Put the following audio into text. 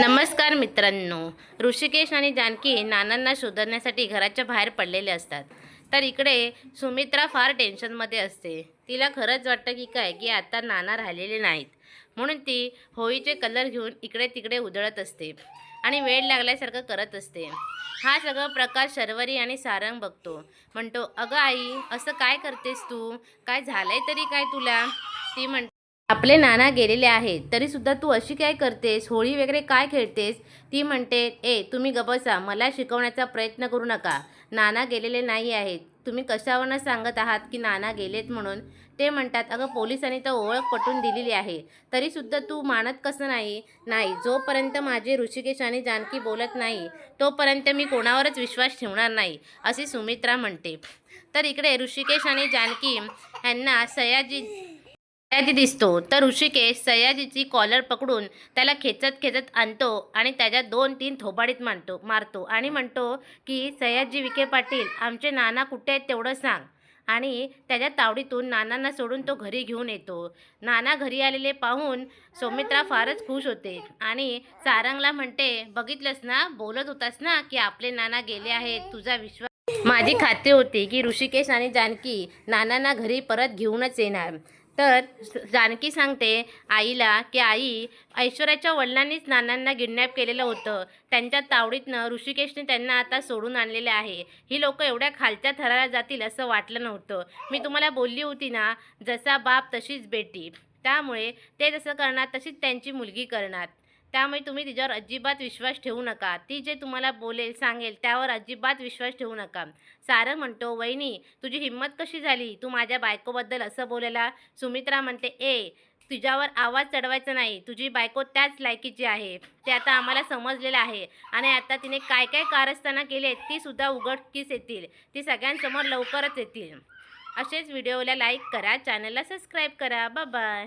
नमस्कार मित्रांनो. ऋषिकेश आणि जानकी नानांना शोधण्यासाठी घराच्या बाहेर पडलेले असतात. तर इकडे सुमित्रा फार टेन्शनमध्ये असते. तिला खरंच वाटतं की काय की आता नाना राहिलेले नाहीत. म्हणून ती होळीचे कलर घेऊन इकडे तिकडे उधळत असते आणि वेळ लागल्यासारखं करत असते. हा सगळं प्रकार शर्वरी आणि सारंग बघतो. म्हणतो अगं आई असं काय करतेस तू? काय झालंय तरी काय तुला? ती म्हण आपले नाना गेलेले आहेत. तरी सुद्धा तू अशी काय करतेस? होळी वगैरे काय खेळतेस? ती म्हणते ए तुम्ही गबसा मला शिकवण्याचा प्रयत्न करू नका. नाना गेलेले नाही आहेत. तुम्ही कशावरनं सांगत आहात की नाना गेलेत म्हणून? ते म्हणतात अगं पोलिसांनी तर ओळख पटून दिलेली आहे. तरी सुद्धा तू मानत कसं नाही? नाही जोपर्यंत माझे ऋषिकेश आणि जानकी बोलत नाही तोपर्यंत मी कोणावरच विश्वास ठेवणार नाही असे सुमित्रा म्हणते. तर इकडे ऋषिकेश आणि जानकी यांना सयाजी सयाजी दिसतो. तर ऋषिकेश सयाजीची कॉलर पकडून त्याला खेचत खेचत आणतो आणि त्याच्या दोन तीन थोबाडीत मांडतो मारतो आणि म्हणतो की सयाजी विखे पाटील आमचे नाना कुठे आहेत तेवढं सांग. आणि त्याच्या तावडीतून नानांना सोडून तो घरी घेऊन येतो. नाना घरी आलेले पाहून सौमित्रा फारच खुश होते आणि सारंगला म्हणते बघितलंस ना बोलत होतास ना की आपले नाना गेले आहेत तुझा विश्वास. माझी खात्री होती की ऋषिकेश आणि जानकी नानांना घरी परत घेऊनच येणार. तर जानकी सांगते आईला की आई ऐश्वर्याच्या वडिलांनीच नानांना किडनॅप केलेलं होतं. त्यांच्या तावडीतनं ऋषिकेशने त्यांना आता सोडून आणलेले आहे. ही लोक एवढ्या खालच्या थराला जातील असं वाटलं नव्हतं. मी तुम्हाला बोलली होती ना जसा बाप तशीच बेटी. त्यामुळे ते जसं करणार तशीच त्यांची मुलगी करणार. त्यामुळे तुम्ही तिच्यावर अजिबात विश्वास ठेवू नका. ती जे तुम्हाला बोलेल सांगेल त्यावर अजिबात विश्वास ठेवू नका. सारं म्हणतो वहिनी तुझी हिंमत कशी झाली? तू माझ्या बायकोबद्दल असं बोलायला? सुमित्रा म्हणते ए तुझ्यावर आवाज चढवायचा नाही. तुझी बायको त्याच लायकीची आहे. ते आता आम्हाला समजलेलं आहे. आणि आता तिने काय काय कारस्थानं केले ती सुद्धा उघडकीस येतील. ती सगळ्यांसमोर लवकरच येतील. असेच व्हिडिओला लाईक करा चॅनलला सबस्क्राईब करा. बाय.